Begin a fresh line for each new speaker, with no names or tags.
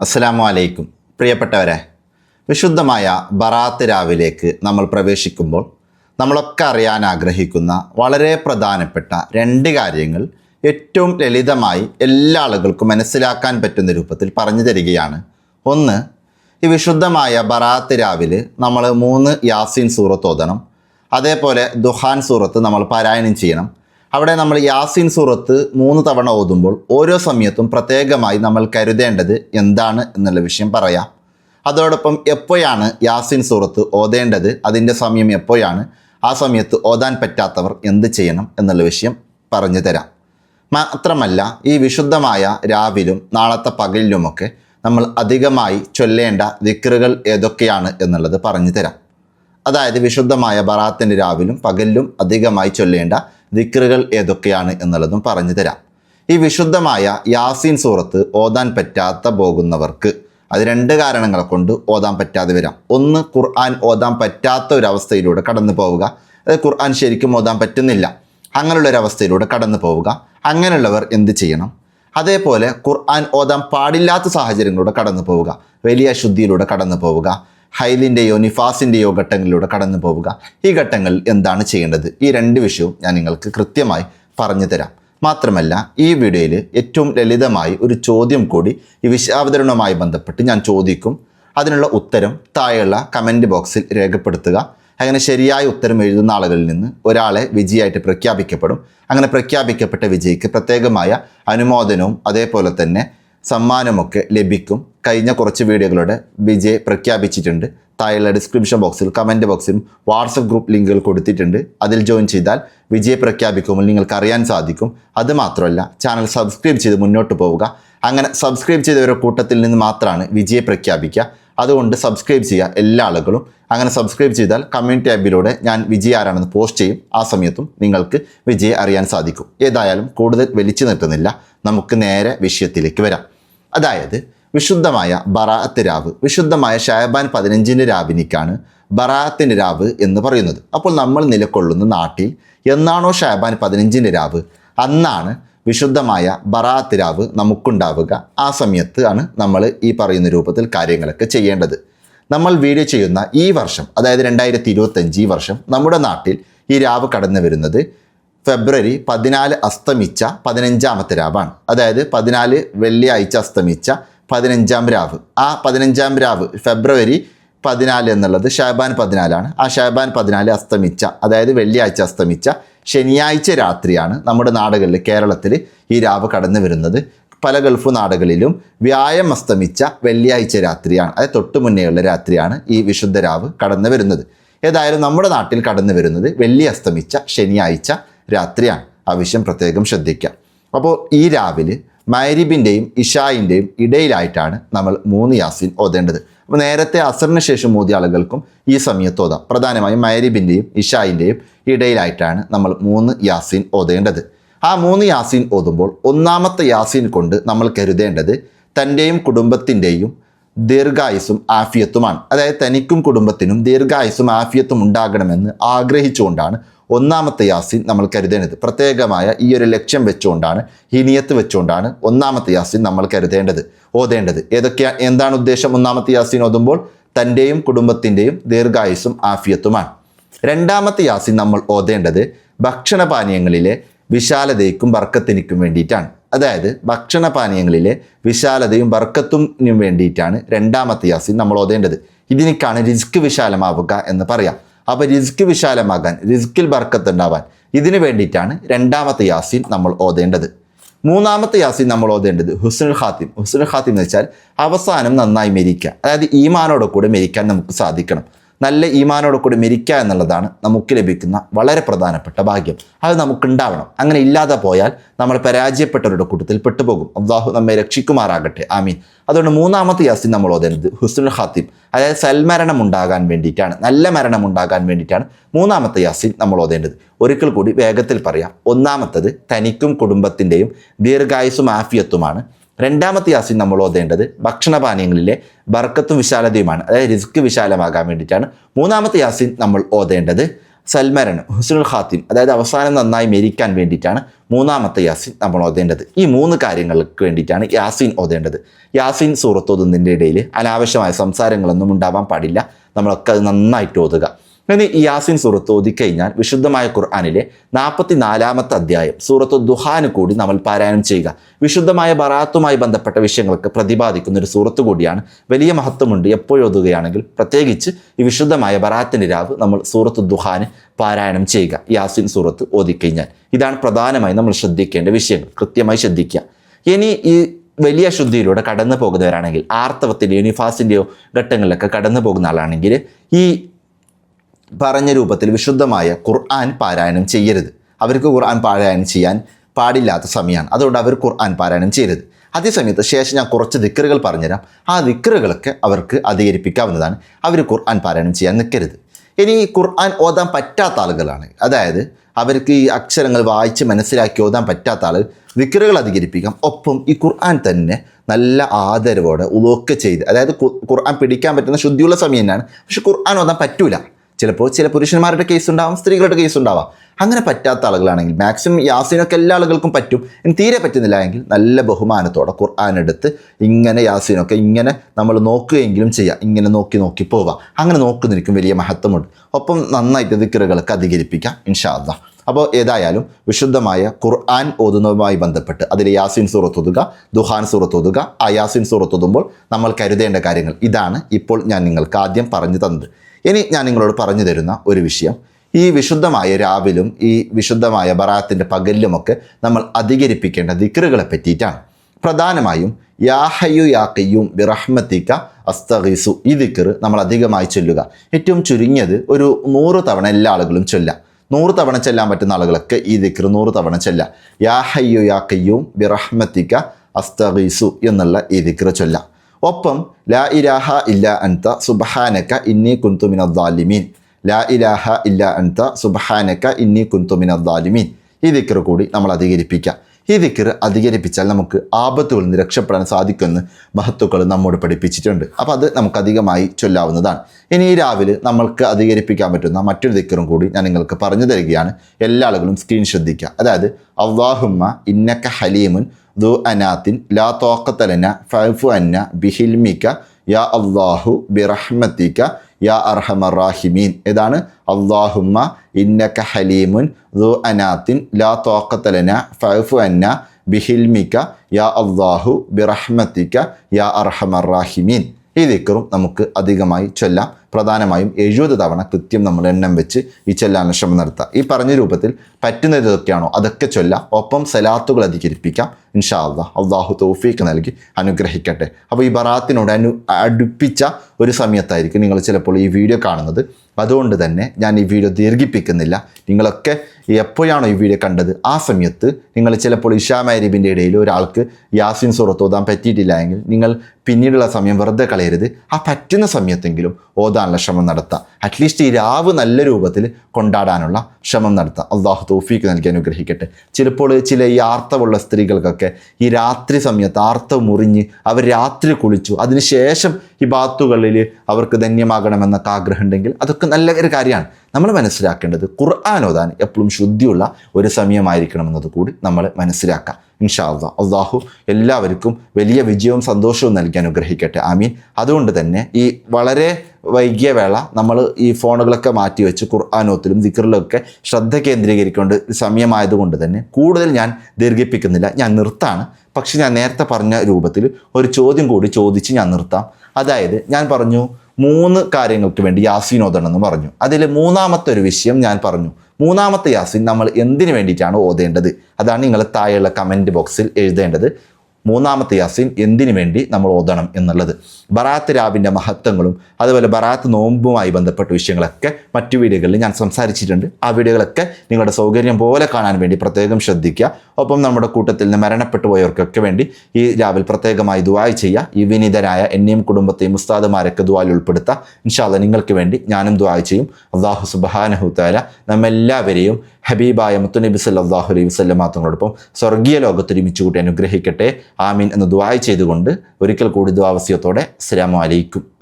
അസ്സലാമു അലൈക്കും പ്രിയപ്പെട്ടവരെ വിശുദ്ധമായ ബറാത്ത് രാവിലേക്ക് നമ്മൾ പ്രവേശിക്കുമ്പോൾ നമ്മളൊക്കെ അറിയാൻ ആഗ്രഹിക്കുന്ന വളരെ പ്രധാനപ്പെട്ട രണ്ട് കാര്യങ്ങൾ ഏറ്റവും ലളിതമായി എല്ലാ ആളുകൾക്കും മനസ്സിലാക്കാൻ പറ്റുന്ന രൂപത്തിൽ പറഞ്ഞു തരികയാണ്. ഒന്ന് ഈ വിശുദ്ധമായ ബറാത്ത് രാവിലെ നമ്മൾ മൂന്ന് യാസീൻ സൂറത്ത് ഓതണം. അതേപോലെ ദുഹാൻ സൂറത്ത് നമ്മൾ പാരായണം ചെയ്യണം. അവിടെ നമ്മൾ യാസിൻ സൂറത്ത് മൂന്ന് തവണ ഓതുമ്പോൾ ഓരോ സമയത്തും പ്രത്യേകമായി നമ്മൾ കരുതേണ്ടത് എന്താണ് എന്നുള്ള വിഷയം പറയാം. അതോടൊപ്പം എപ്പോഴാണ് യാസിൻ സൂറത്ത് ഓതേണ്ടത് അതിന്റെ സമയം എപ്പോഴാണ് ആ സമയത്ത് ഓതാൻ പറ്റാത്തവർ എന്ത് ചെയ്യണം എന്നുള്ള വിഷയം പറഞ്ഞു തരാം. മാത്രമല്ല ഈ വിശുദ്ധമായ രാവിലും നാളത്തെ പകലിലുമൊക്കെ നമ്മൾ അധികമായി ചൊല്ലേണ്ട ദിക്കറുകൾ ഏതൊക്കെയാണ് എന്നുള്ളത് പറഞ്ഞു തരാം. അതായത് വിശുദ്ധമായ ബറാത്തിന്റെ രാവിലും പകലിലും അധികമായി ചൊല്ലേണ്ട ദിക്റുകൾ ഏതൊക്കെയാണ് എന്നുള്ളതും പറഞ്ഞു തരാം. ഈ വിശുദ്ധമായ യാസീൻ സൂറത്ത് ഓതാൻ പറ്റാത്ത പോകുന്നവർക്ക് അത് രണ്ട് കാരണങ്ങളെ കൊണ്ട് ഓതാൻ പറ്റാതെ വരാം. ഒന്ന് ഖുർആൻ ഓതാൻ പറ്റാത്ത ഒരവസ്ഥയിലൂടെ കടന്നു പോവുക. അത് ഖുർആൻ ശരിക്കും ഓതാൻ പറ്റുന്നില്ല. അങ്ങനെയുള്ള ഒരു അവസ്ഥയിലൂടെ കടന്നു പോവുക. അങ്ങനെയുള്ളവർ എന്ത് ചെയ്യണം? അതേപോലെ ഖുർആൻ ഓതാൻ പാടില്ലാത്ത സാഹചര്യങ്ങളിലൂടെ കടന്നു പോവുക. വലിയ ശുദ്ധിയിലൂടെ കടന്നു പോവുക. ഹൈലിന്റെയോ നിഫാസിന്റെയോ ഘട്ടങ്ങളിലൂടെ കടന്നു പോവുക. ഈ ഘട്ടങ്ങളിൽ എന്താണ് ചെയ്യേണ്ടത്? ഈ രണ്ട് വിഷയവും ഞാൻ നിങ്ങൾക്ക് കൃത്യമായി പറഞ്ഞു തരാം. മാത്രമല്ല ഈ വീഡിയോയിൽ ഏറ്റവും ലളിതമായി ഒരു ചോദ്യം കൂടി ഈ വിഷയാവതരണവുമായി ബന്ധപ്പെട്ട് ഞാൻ ചോദിക്കും. അതിനുള്ള ഉത്തരം താഴെയുള്ള കമന്റ് ബോക്സിൽ രേഖപ്പെടുത്തുക. അങ്ങനെ ശരിയായ ഉത്തരം എഴുതുന്ന ആളുകളിൽ നിന്ന് ഒരാളെ വിജയമായിട്ട് പ്രഖ്യാപിക്കപ്പെടും. അങ്ങനെ പ്രഖ്യാപിക്കപ്പെട്ട വിജയിക്ക് പ്രത്യേകമായ അനുമോദനവും അതേപോലെ തന്നെ സമ്മാനമൊക്കെ ലഭിക്കും. കഴിഞ്ഞ കുറച്ച് വീഡിയോകളുടെ വിജയ് പ്രഖ്യാപിച്ചിട്ടുണ്ട്. താഴെയുള്ള ഡിസ്ക്രിപ്ഷൻ ബോക്സിൽ കമന്റ് ബോക്സിലും വാട്സപ്പ് ഗ്രൂപ്പ് ലിങ്കുകൾ കൊടുത്തിട്ടുണ്ട്. അതിൽ ജോയിൻ ചെയ്താൽ വിജയ് പ്രഖ്യാപിക്കുമ്പോൾ നിങ്ങൾക്ക് അറിയാൻ സാധിക്കും. അതുമാത്രമല്ല ചാനൽ സബ്സ്ക്രൈബ് ചെയ്ത് മുന്നോട്ട് പോവുക. അങ്ങനെ സബ്സ്ക്രൈബ് ചെയ്തവരുടെ കൂട്ടത്തിൽ നിന്ന് മാത്രമാണ് വിജയ് പ്രഖ്യാപിക്കുക. അതുകൊണ്ട് സബ്സ്ക്രൈബ് ചെയ്യുക എല്ലാ ആളുകളും. അങ്ങനെ സബ്സ്ക്രൈബ് ചെയ്താൽ കമ്മ്യൂണിറ്റി ആപ്പിലൂടെ ഞാൻ വിജയ് ആരാണെന്ന് പോസ്റ്റ് ചെയ്യും. ആ സമയത്തും നിങ്ങൾക്ക് വിജയ് അറിയാൻ സാധിക്കും. ഏതായാലും കൂടുതൽ വലിച്ചു നിർത്തുന്നില്ല നമുക്ക് നേരെ വിഷയത്തിലേക്ക് വരാം. അതായത് വിശുദ്ധമായ ബറാഅത്ത് രാവ് വിശുദ്ധമായ ഷാബാൻ പതിനഞ്ചിന്റെ രാവിനിക്കാണ് ബറാഅത്തിന്റെ രാവ് എന്ന് പറയുന്നത്. അപ്പോൾ നമ്മൾ നിലകൊള്ളുന്ന നാട്ടിൽ എന്നാണോ ഷാബാൻ പതിനഞ്ചിന്റെ രാവ്? അന്നാണ് വിശുദ്ധമായ ബറാഅത്ത് രാവ് നമുക്കുണ്ടാവുക. ആ സമയത്ത് ആണ് നമ്മൾ ഈ പറയുന്ന രൂപത്തിൽ കാര്യങ്ങളൊക്കെ ചെയ്യേണ്ടത്. നമ്മൾ വീഡിയോ ചെയ്യുന്ന ഈ വർഷം അതായത് രണ്ടായിരത്തി ഇരുപത്തഞ്ച് ഈ വർഷം നമ്മുടെ നാട്ടിൽ ഈ രാവ് കടന്നു വരുന്നത് ഫെബ്രുവരി പതിനാല് അസ്തമിച്ച പതിനഞ്ചാമത്തെ രാവാണ്. അതായത് പതിനാല് വെള്ളിയാഴ്ച അസ്തമിച്ച പതിനഞ്ചാം രാവ്. ആ പതിനഞ്ചാം രാവ് ഫെബ്രുവരി പതിനാല് എന്നുള്ളത് ഷാബാൻ പതിനാലാണ്. ആ ഷാബാൻ പതിനാല് അസ്തമിച്ച അതായത് വെള്ളിയാഴ്ച അസ്തമിച്ച ശനിയാഴ്ച രാത്രിയാണ് നമ്മുടെ നാടുകളിൽ കേരളത്തിൽ ഈ രാവ് കടന്നു വരുന്നത്. പല ഗൾഫ് നാടുകളിലും വ്യായം അസ്തമിച്ച വെള്ളിയാഴ്ച രാത്രിയാണ് അതായത് തൊട്ടു മുന്നേയുള്ള രാത്രിയാണ് ഈ വിശുദ്ധ രാവ് കടന്നു വരുന്നത്. ഏതായാലും നമ്മുടെ നാട്ടിൽ കടന്നു വരുന്നത് വെള്ളി അസ്തമിച്ച ശനിയാഴ്ച രാത്രിയാണ്. ആ വിഷയം പ്രത്യേകം ശ്രദ്ധിക്കുക. അപ്പോൾ ഈ രാവിലെ മൈരിബിന്റെയും ഇഷായിന്റെയും ഇടയിലായിട്ടാണ് നമ്മൾ മൂന്ന് യാസിൻ ഓതേണ്ടത്. അപ്പോൾ നേരത്തെ അസറിന് ശേഷം ഓതിയ ആളുകൾക്കും ഈ സമയത്ത് ഓതാം. പ്രധാനമായും മൈരിബിന്റെയും ഇഷായിന്റെയും ഇടയിലായിട്ടാണ് നമ്മൾ മൂന്ന് യാസിൻ ഓതേണ്ടത്. ആ മൂന്ന് യാസിൻ ഓതുമ്പോൾ ഒന്നാമത്തെ യാസിൻ കൊണ്ട് നമ്മൾ കരുതേണ്ടത് തന്റെയും കുടുംബത്തിന്റെയും ദീർഘായുസും ആഫിയത്തുമാണ്. അതായത് തനിക്കും കുടുംബത്തിനും ദീർഘായുസും ആഫിയത്തും ഉണ്ടാകണമെന്ന് ആഗ്രഹിച്ചുകൊണ്ടാണ് ഒന്നാമത്തെ യാസിൻ നമ്മൾ കരുതേണ്ടത്. പ്രത്യേകമായ ഈ ഒരു ലക്ഷ്യം വെച്ചുകൊണ്ടാണ് ഹിനിയത്ത് നിയത്ത് വെച്ചുകൊണ്ടാണ് ഒന്നാമത്തെ യാസിൻ നമ്മൾ കരുതേണ്ടത് ഓതേണ്ടത്. ഏതൊക്കെയാണ് എന്താണ് ഉദ്ദേശം ഒന്നാമത്തെ യാസിൻ ഓതുമ്പോൾ? തന്റെയും കുടുംബത്തിന്റെയും ദീർഘായുസും ആഫിയത്തുമാണ്. രണ്ടാമത്തെ യാസിൻ നമ്മൾ ഓതേണ്ടത് ഭക്ഷണപാനീയങ്ങളിലെ വിശാലതയ്ക്കും ബർക്കത്തിനും വേണ്ടിയിട്ടാണ്. അതായത് ഭക്ഷണപാനീയങ്ങളിലെ വിശാലതയും ബർക്കത്തിനും വേണ്ടിയിട്ടാണ് രണ്ടാമത്തെ യാസിൻ നമ്മൾ ഓതേണ്ടത്. ഇതിനേക്കാണ് റിസ്ക് വിശാലമാവുക എന്ന് പറയാം. അപ്പോൾ റിസ്ക് വിശാലമാകാൻ റിസ്ക്കിൽ ബർക്കത്ത് ഉണ്ടാവാൻ ഇതിനു വേണ്ടിയിട്ടാണ് രണ്ടാമത്തെ യാസീൻ നമ്മൾ ഓതേണ്ടത്. മൂന്നാമത്തെ യാസീൻ നമ്മൾ ഓതേണ്ടത് ഹുസ്നുൽ ഖാത്തിം. ഹുസ്നുൽ ഖാത്തിം എന്ന് വെച്ചാൽ അവസാനം നന്നായി മരിക്കുക അതായത് ഈമാനോട് കൂടെ മരിക്കാൻ നമുക്ക് സാധിക്കണം. നല്ല ഈമാനോട് കൂടി മരിക്കുക എന്നുള്ളതാണ് നമുക്ക് ലഭിക്കുന്ന വളരെ പ്രധാനപ്പെട്ട ഭാഗ്യം. അത് നമുക്കുണ്ടാവണം. അങ്ങനെ ഇല്ലാതെ പോയാൽ നമ്മൾ പരാജയപ്പെട്ടവരുടെ കൂട്ടത്തിൽ പെട്ടുപോകും. അള്ളാഹു നമ്മെ രക്ഷിക്കുമാറാകട്ടെ. ആമീൻ. അതുകൊണ്ട് മൂന്നാമത്തെ യാസിൻ നമ്മൾ ഓതേണ്ടത് ഹുസ്നുൽ ഹാത്തിം അതായത് സൽമരണം ഉണ്ടാകാൻ വേണ്ടിയിട്ടാണ്. നല്ല മരണം ഉണ്ടാകാൻ വേണ്ടിയിട്ടാണ് മൂന്നാമത്തെ യാസിൻ നമ്മൾ ഓതേണ്ടത്. ഒരിക്കൽ കൂടി വേഗത്തിൽ പറയാം. ഒന്നാമത്തത് തനിക്കും കുടുംബത്തിന്റെയും ദീർഘായുസും ആഫിയത്തുമാണ്. രണ്ടാമത്തെ യാസിൻ നമ്മൾ ഓതേണ്ടത് ഭക്ഷണപാനീയങ്ങളിലെ ബർക്കത്തും വിശാലതയുമാണ്. അതായത് റിസ്ക് വിശാലമാകാൻ വേണ്ടിയിട്ടാണ് മൂന്നാമത്തെ യാസിൻ നമ്മൾ ഓതേണ്ടത് സൽമരൻ ഹുസ്നുൽ ഖാത്തിം അതായത് അവസാനം നന്നായി മരിക്കാൻ വേണ്ടിയിട്ടാണ് മൂന്നാമത്തെ യാസിൻ നമ്മൾ ഓതേണ്ടത്. ഈ മൂന്ന് കാര്യങ്ങൾക്ക് വേണ്ടിയിട്ടാണ് യാസിൻ ഓതേണ്ടത്. യാസിൻ സൂറത്ത് ഇടയിൽ അനാവശ്യമായ സംസാരങ്ങളൊന്നും ഉണ്ടാവാൻ പാടില്ല. നമ്മളൊക്കെ അത് നന്നായിട്ട് ഓതുക. ഇനി യാസിൻ സൂറത്ത് ഓതിക്കഴിഞ്ഞാൽ വിശുദ്ധമായ ഖുർആാനിലെ നാൽപ്പത്തി നാലാമത്തെ അധ്യായം സൂറത്ത് ദുഹാന് കൂടി നമ്മൾ പാരായണം ചെയ്യുക. വിശുദ്ധമായ ബറാത്തുമായി ബന്ധപ്പെട്ട വിഷയങ്ങൾക്ക് പ്രതിപാദിക്കുന്ന ഒരു സൂറത്ത് കൂടിയാണ്. വലിയ മഹത്വമുണ്ട്. എപ്പോഴൊതുകയാണെങ്കിൽ പ്രത്യേകിച്ച് ഈ വിശുദ്ധമായ ബറാത്തിന്റെ രാവ് നമ്മൾ സൂറത്ത് ദുഹാന് പാരായണം ചെയ്യുക. യാസിൻ സൂറത്ത് ഓതിക്കഴിഞ്ഞാൽ ഇതാണ് പ്രധാനമായി നമ്മൾ ശ്രദ്ധിക്കേണ്ട വിഷയങ്ങൾ. കൃത്യമായി ശ്രദ്ധിക്കുക. ഇനി ഈ വലിയ ശുദ്ധിയിലൂടെ കടന്നു പോകുന്നവരാണെങ്കിൽ ആർത്തവത്തിന്റെയോ നിഫാസിന്റെയോ ഘട്ടങ്ങളിലൊക്കെ കടന്നു പോകുന്ന ആളാണെങ്കിൽ ഈ പറഞ്ഞ രൂപത്തിൽ വിശുദ്ധമായ ഖുർആൻ പാരായണം ചെയ്യരുത്. അവർക്ക് ഖുർആൻ പാരായണം ചെയ്യാൻ പാടില്ലാത്ത സമയമാണ്. അതുകൊണ്ട് അവർ ഖുർആൻ പാരായണം ചെയ്യരുത്. അതേസമയത്ത് ശേഷം ഞാൻ കുറച്ച് ദിക്കറുകൾ പറഞ്ഞുതരാം. ആ ദിക്കറുകളൊക്കെ അവർക്ക് അധികരിപ്പിക്കാവുന്നതാണ്. അവർ ഖുർആൻ പാരായണം ചെയ്യാൻ നിൽക്കരുത്. ഇനി ഖുർആൻ ഓതാൻ പറ്റാത്ത ആളുകളാണ്. അതായത് അവർക്ക് ഈ അക്ഷരങ്ങൾ വായിച്ച് മനസ്സിലാക്കി ഓതാൻ പറ്റാത്ത ആൾ വിക്രകൾ അധികരിപ്പിക്കാം. ഒപ്പം ഈ ഖുർആൻ തന്നെ നല്ല ആദരവോടെ ഉതൊക്കെ ചെയ്ത് അതായത് ഖുർആൻ പിടിക്കാൻ പറ്റുന്ന ശുദ്ധിയുള്ള സമയം തന്നെയാണ്. പക്ഷെ ഖുർആൻ ഓതാൻ പറ്റൂല. ചിലപ്പോൾ ചില പുരുഷന്മാരുടെ കേസ് ഉണ്ടാവാം സ്ത്രീകളുടെ കേസ് ഉണ്ടാവാം. അങ്ങനെ പറ്റാത്ത ആളുകളാണെങ്കിൽ മാക്സിമം യാസീനൊക്കെ എല്ലാ ആളുകൾക്കും പറ്റും ഇനി തീരെ പറ്റുന്നില്ല എങ്കിൽ നല്ല ബഹുമാനത്തോടെ ഖുർആൻ ഇങ്ങനെ യാസീനൊക്കെ ഇങ്ങനെ നമ്മൾ നോക്കുകയെങ്കിലും ചെയ്യാം ഇങ്ങനെ നോക്കി നോക്കി പോവാം. അങ്ങനെ നോക്കുന്നതിനും വലിയ മഹത്വമുണ്ട്. ഒപ്പം നന്നായിട്ട് ദിക്കറുകളൊക്കെ അധികരിപ്പിക്കാം ഇൻഷാദ അപ്പോൾ ഏതായാലും വിശുദ്ധമായ ഖുർആൻ ഓതുന്നതുമായി ബന്ധപ്പെട്ട് അതിൽ യാസിൻ സൂറത്തൊതുക ദുഹാൻ സൂറത്തൊതുക ആ യാസിൻ സൂറത്തൊതുമ്പോൾ നമ്മൾ കരുതേണ്ട കാര്യങ്ങൾ ഇതാണ് ഇപ്പോൾ ഞാൻ നിങ്ങൾക്ക് ആദ്യം പറഞ്ഞു തന്നത്. ഇനി ഞാൻ നിങ്ങളോട് പറഞ്ഞു തരുന്ന ഒരു വിഷയം. ഈ വിശുദ്ധമായ രാവിലും ഈ വിശുദ്ധമായ ബറാത്തിന്റെ പകലിലുമൊക്കെ നമ്മൾ അധികരിപ്പിക്കേണ്ട ദിക്കറുകളെ പറ്റിയിട്ടാണ്. പ്രധാനമായും യാഹയു യാക്കയും ബിറഹ്മത്തിക്ക അസ്തഗീസു ഈ ദിക്കർ നമ്മൾ അധികമായി ചൊല്ലുക. ഏറ്റവും ചുരുങ്ങിയത് ഒരു നൂറ് തവണ എല്ലാ ആളുകളും ചൊല്ലാം. നൂറ് തവണ ചെല്ലാൻ പറ്റുന്ന ആളുകളൊക്കെ ഈ ദിക്കർ നൂറ് തവണ ചെല്ലാം. യാഹയ്യു യാക്കയ്യും ബിറഹ്മത്തിക്ക അസ്തഗീസു എന്നുള്ള ഈ ദിക്ർ ചൊല്ലാം. ഒപ്പം ലാ ഇലാഹ ഇല്ല അൻത സുബഹാനക്ക ഇന്നി കുന്തു ദാലിമീൻ. ലാ ഇലാഹ ഇല്ല അൻത സുബഹാനക്ക ഇന്നി കുന്തു ദാലിമീൻ. ഈ ദിക്കർ കൂടി നമ്മൾ അധികരിപ്പിക്കാം. ഈ ദിക്കർ അധികരിപ്പിച്ചാൽ നമുക്ക് ആപത്തുകളിൽ നിന്ന് രക്ഷപ്പെടാൻ സാധിക്കുമെന്ന് മഹത്തുക്കൾ നമ്മോട് പഠിപ്പിച്ചിട്ടുണ്ട്. അപ്പോൾ അത് നമുക്ക് അധികമായി ചൊല്ലാവുന്നതാണ്. ഇനി ഈ രാവിലെ നമ്മൾക്ക് അധികരിപ്പിക്കാൻ പറ്റുന്ന മറ്റൊരു ദിക്കറും കൂടി ഞാൻ നിങ്ങൾക്ക് പറഞ്ഞു തരികയാണ്. എല്ലാ ആളുകളും സ്ക്രീൻ ശ്രദ്ധിക്കുക. അതായത് അള്ളാഹുമ്മ ഇന്നക്ക ഹലീമുൻ ദു അനാത്തിൻ ലാ തോക്കത്തലന ഫൈഫു അന്ന ബിഹിൽമിക്ക യാ അള്ളാഹു ബിറഹ്മത്തിക്ക യാ അർഹമറാഹിമീൻ. ഇതാണ് അള്ളാഹുമ്മ ഇന്നക ഹലീമുൻ ദു അനാത്തിൻ ലാ തോക്കത്തലന ഫൈഫു അന്ന ബിഹിൽമിക്ക യാ അള്ളാഹു ബിറഹ്മത്തിക്ക യാ അർഹമറാഹിമീൻ. ഈ ദിക്കറും നമുക്ക് അധികമായി ചൊല്ലാം. പ്രധാനമായും എഴുപത് തവണ കൃത്യം നമ്മൾ എണ്ണം വെച്ച് ഈ ചൊല്ലാനുള്ള ശ്രമം നടത്തുക ഈ പറഞ്ഞ രൂപത്തിൽ പറ്റുന്നത് ഇതൊക്കെയാണോ അതൊക്കെ ചൊല്ലാം. ഒപ്പം സലാത്തുകൾ അധികരിപ്പിക്കാം. ഇൻഷാ അള്ളാഹ് അള്ളാഹു തോഫീക്ക് നൽകി അനുഗ്രഹിക്കട്ടെ. അപ്പോൾ ഈ ബറാത്തിനോട് അനു അടുപ്പിച്ച ഒരു സമയത്തായിരിക്കും നിങ്ങൾ ചിലപ്പോൾ ഈ വീഡിയോ കാണുന്നത്. അതുകൊണ്ട് തന്നെ ഞാൻ ഈ വീഡിയോ ദീർഘിപ്പിക്കുന്നില്ല. നിങ്ങളൊക്കെ എപ്പോഴാണോ ഈ വീഡിയോ കണ്ടത്? ആ സമയത്ത് നിങ്ങൾ ചിലപ്പോൾ ഇഷാ മാരിബിന്റെ ഇടയിൽ ഒരാൾക്ക് യാസിൻ സുറത്ത് ഓതാൻ പറ്റിയിട്ടില്ല എങ്കിൽ നിങ്ങൾ പിന്നീടുള്ള സമയം വെറുതെ കളയരുത്. ആ പറ്റുന്ന സമയത്തെങ്കിലും ഓതാനുള്ള ശ്രമം നടത്താം. അറ്റ്ലീസ്റ്റ് ഈ രാവ് നല്ല രൂപത്തിൽ കൊണ്ടാടാനുള്ള ശ്രമം നടത്താം. അള്ളാഹു തോഫീക്ക് നൽകി അനുഗ്രഹിക്കട്ടെ. ചിലപ്പോൾ ചില ഈ ആർത്തവുള്ള സ്ത്രീകൾക്കൊക്കെ ഈ രാത്രി സമയത്ത് ആർത്തവ് മുറിഞ്ഞ് അവർ രാത്രി കുളിച്ചു. അതിനുശേഷം ഈ ബാത്തുകളിൽ അവർക്ക് ധന്യമാകണമെന്നൊക്കെ ആഗ്രഹം ഉണ്ടെങ്കിൽ അതൊക്കെ നല്ല ഒരു കാര്യമാണ്. നമ്മൾ മനസ്സിലാക്കേണ്ടത് ഖുർആൻ ഓതാൻ എപ്പോഴും ശുദ്ധിയുള്ള ഒരു സമയമായിരിക്കണം എന്നത് കൂടി നമ്മൾ മനസ്സിലാക്കാം. ഇൻഷാ അള്ളാഹ് എല്ലാവർക്കും വലിയ വിജയവും സന്തോഷവും നൽകി അനുഗ്രഹിക്കട്ടെ. ആമീൻ. അതുകൊണ്ട് തന്നെ ഈ വളരെ വൈകിയ വേള നമ്മൾ ഈ ഫോണുകളൊക്കെ മാറ്റി വെച്ച് ഖുർആാനോത്തിലും ദിക്കറിലൊക്കെ ശ്രദ്ധ കേന്ദ്രീകരിക്കൊണ്ട് സമയമായതുകൊണ്ട് തന്നെ കൂടുതൽ ഞാൻ ദീർഘിപ്പിക്കുന്നില്ല. ഞാൻ നിർത്താണ്. പക്ഷെ ഞാൻ നേരത്തെ പറഞ്ഞ രൂപത്തിൽ ഒരു ചോദ്യം കൂടി ചോദിച്ച് ഞാൻ നിർത്താം. അതായത് ഞാൻ പറഞ്ഞു മൂന്ന് കാര്യങ്ങൾക്ക് വേണ്ടി യാസീൻ ഓതണം എന്ന് പറഞ്ഞു. അതിൽ മൂന്നാമത്തെ ഒരു വിഷയം ഞാൻ പറഞ്ഞു. മൂന്നാമത്തെ യാസീൻ നമ്മൾ എന്തിനു വേണ്ടിയിട്ടാണ് ഓതേണ്ടത്? അതാണ് നിങ്ങൾ താഴെയുള്ള കമന്റ് ബോക്സിൽ എഴുതേണ്ടത്. മൂന്നാമത്തെ യാസീൻ എന്തിനു വേണ്ടി നമ്മൾ ഓതണം എന്നുള്ളത്? ബറാത്ത് രാവിന്റെ മഹത്വങ്ങളും അതുപോലെ ബറാത്ത് നോമ്പുമായി ബന്ധപ്പെട്ട വിഷയങ്ങളൊക്കെ മറ്റു വീഡിയോകളിൽ ഞാൻ സംസാരിച്ചിട്ടുണ്ട്. ആ വീഡിയോകളൊക്കെ നിങ്ങളുടെ സൗകര്യം പോലെ കാണാൻ വേണ്ടി പ്രത്യേകം ശ്രദ്ധിക്കുക. ഒപ്പം നമ്മുടെ കൂട്ടത്തിൽ നിന്ന് മരണപ്പെട്ടു പോയവർക്കൊക്കെ വേണ്ടി ഈ രാവിൽ പ്രത്യേകമായി ദുവായി ചെയ്യുക. ഈ വിനീതരായ എന്നെയും കുടുംബത്തെയും ഉസ്താദുമാരൊക്കെ ദുവായിൽ ഉൾപ്പെടുത്തുക ഇൻഷാല്ല നിങ്ങൾക്ക് വേണ്ടി ഞാനും ദുവായി ചെയ്യും. അള്ളാഹു സുബാനഹുത്താല നമ്മെല്ലാവരെയും ഹബീബായ മുത്തുനബി സല്ലാഹു അലൈഹി വസ്ലമാത്തങ്ങളോടൊപ്പം സ്വർഗീയ ലോകത്ത് ഒരുമിച്ച് കൂട്ടി അനുഗ്രഹിക്കട്ടെ. ആമീൻ എന്ന് ദുവായി ചെയ്തുകൊണ്ട് ഒരിക്കൽ കൂടി ദുവാവസ്യത്തോടെ അസ്സലാമു അലൈക്കും.